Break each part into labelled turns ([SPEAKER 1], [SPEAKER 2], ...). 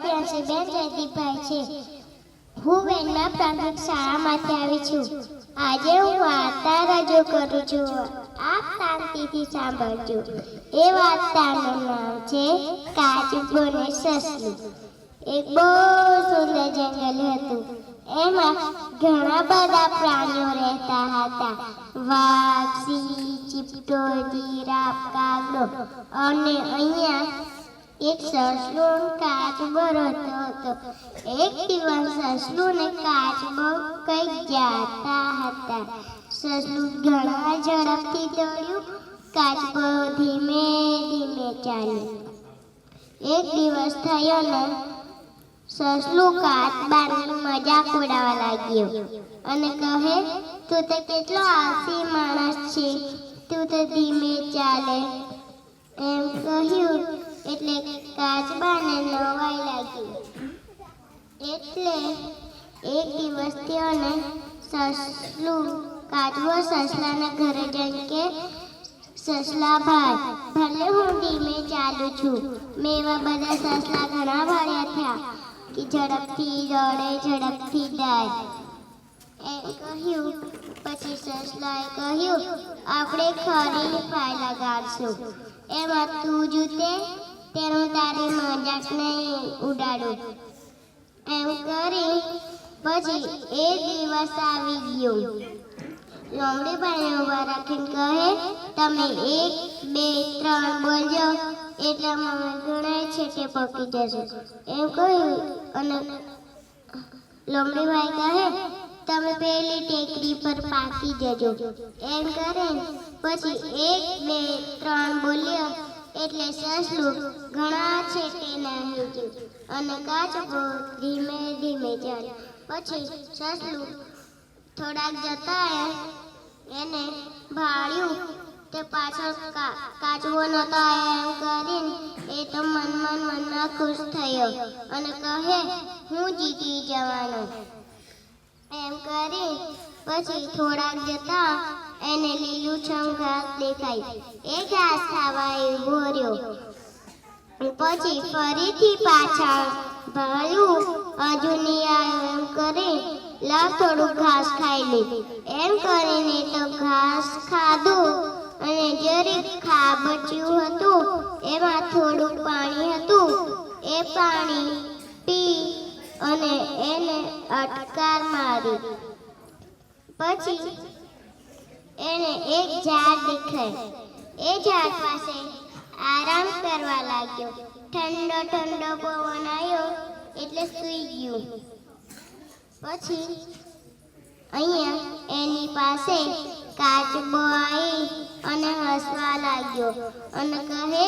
[SPEAKER 1] પ્રિન્સિબેન જયદીપભાઈ છે. હું વેનમાં પ્રાથમિક શાળામાંથી આવી છું. આજે હું વાર્તા રજૂ કરું છું. આપ શાંતિથી સાંભળજો. એ વાર્તાનું નામ છે કાચબો ને સસલું. એક બહુ સુંદર જંગલ હતું. એમાં ઘણા બધા પ્રાણીઓ રહેતા હતા. વાઘ, સિંહ, ચીપટો, જીરાફ, કાગડો અને અહીંયા એક સસલો કાચ કાચબો હતો. એક દિવસ સસલો ને કાચ બહુ કઈ જાતા હતા. સસલું ઘણા ઝડપથી દોડ્યું. કાચબો ધીમે ધીમે ચાલ્યું. એક દિવસ થયો ને સસલું કાચબાની મજાક ઉડાવવા લાગ્યો અને કહે, તું તો કેટલો આળસી માણસ છે. તું તો ધીમે ચાલે. એમ કહ્યું એટલે કાચબાને નવાઈ લાગી. એટલે એક દિવસ તેઓને સસલું કાચબો સસલાના ઘરે જઈને કે, સસલા ભાઈ, ભલે હું ધીમે ચાલું છું. મેં એવા બધા સસલા ઘણા ભાડ્યા થયા કે ઝડપથી દોડે, ઝડપથી જાય. એમ કહ્યું. પછી સસલાએ કહ્યું, આપણે ખરી ફાય લગાડશું એમાં તું જૂતે તેનું તારી મજાક નહીં ઉડાડું. એમ કરી પછી એ દિવસ આવી ગયો. લોમડી પાણી ઊભા રાખીને કહે, તમે એક, બે, ત્રણ બોલજો, એટલે મને ગણાય છે તે પકી જશે. એમ કહ્યું અને લોમડીભાઈ કહે, તમે પેલી ટેકરી પર પાકી જજો. એમ કરે પછી એક, બે, ત્રણ બોલ્યો. એટલે સસલું ઘણા છેટે નાહી ગયું અને કાચબો ધીમે ધીમે ચાલ્યો પછી સસલું થોડાક જતા એને ભાળ્યું. તે પાછળ કાચવો નતો એમ કરીને એ તો મનમાં મનમાં ખુશ થયો અને કહે, હું જીતી જવાનો. એમ કરી પછી થોડાક જતા એને લીલું છમ ઘાસ દેખાય. એ ઘાસ ખાવા ઊભો રહ્યો. પછી ફરીથી પાછળ ભાળ્યું હજુ નહીં એમ કરી લ થોડું ઘાસ ખાઈ લે. એમ કરીને તો ઘાસ ખાધું અને જરીક ખાબચ્યું હતું, એમાં થોડું પાણી હતું. એ પાણી પી અને એને અટકાર મારી. પછી એને એક ઝાડ દેખાય. એ ઝાડ પાસે આરામ કરવા લાગ્યો. ઠંડો ઠંડો પવન આવ્યો એટલે સૂઈ ગયું. પછી અહીંયા એની પાસે કાચબો આવી અને હસવા લાગ્યો અને કહે,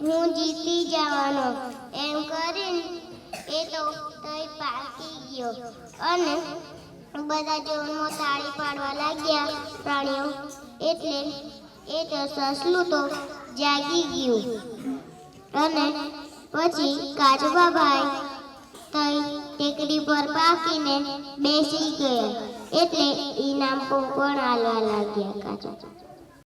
[SPEAKER 1] હું જીતી જવાનો. એમ કરીને એ તો તઈ પાકી ગયો. અને બધા જોરમાં તાળી પાડવા લાગ્યા પ્રાણીઓ. એટલે એ તો સસલું તો જાગી ગયું. અને પછી કાચબાભાઈ તઈ ટેકરી પર પાકીને બેસી ગયા. એટલે ઈનામ પણ આલવા લાગ્યા કાચા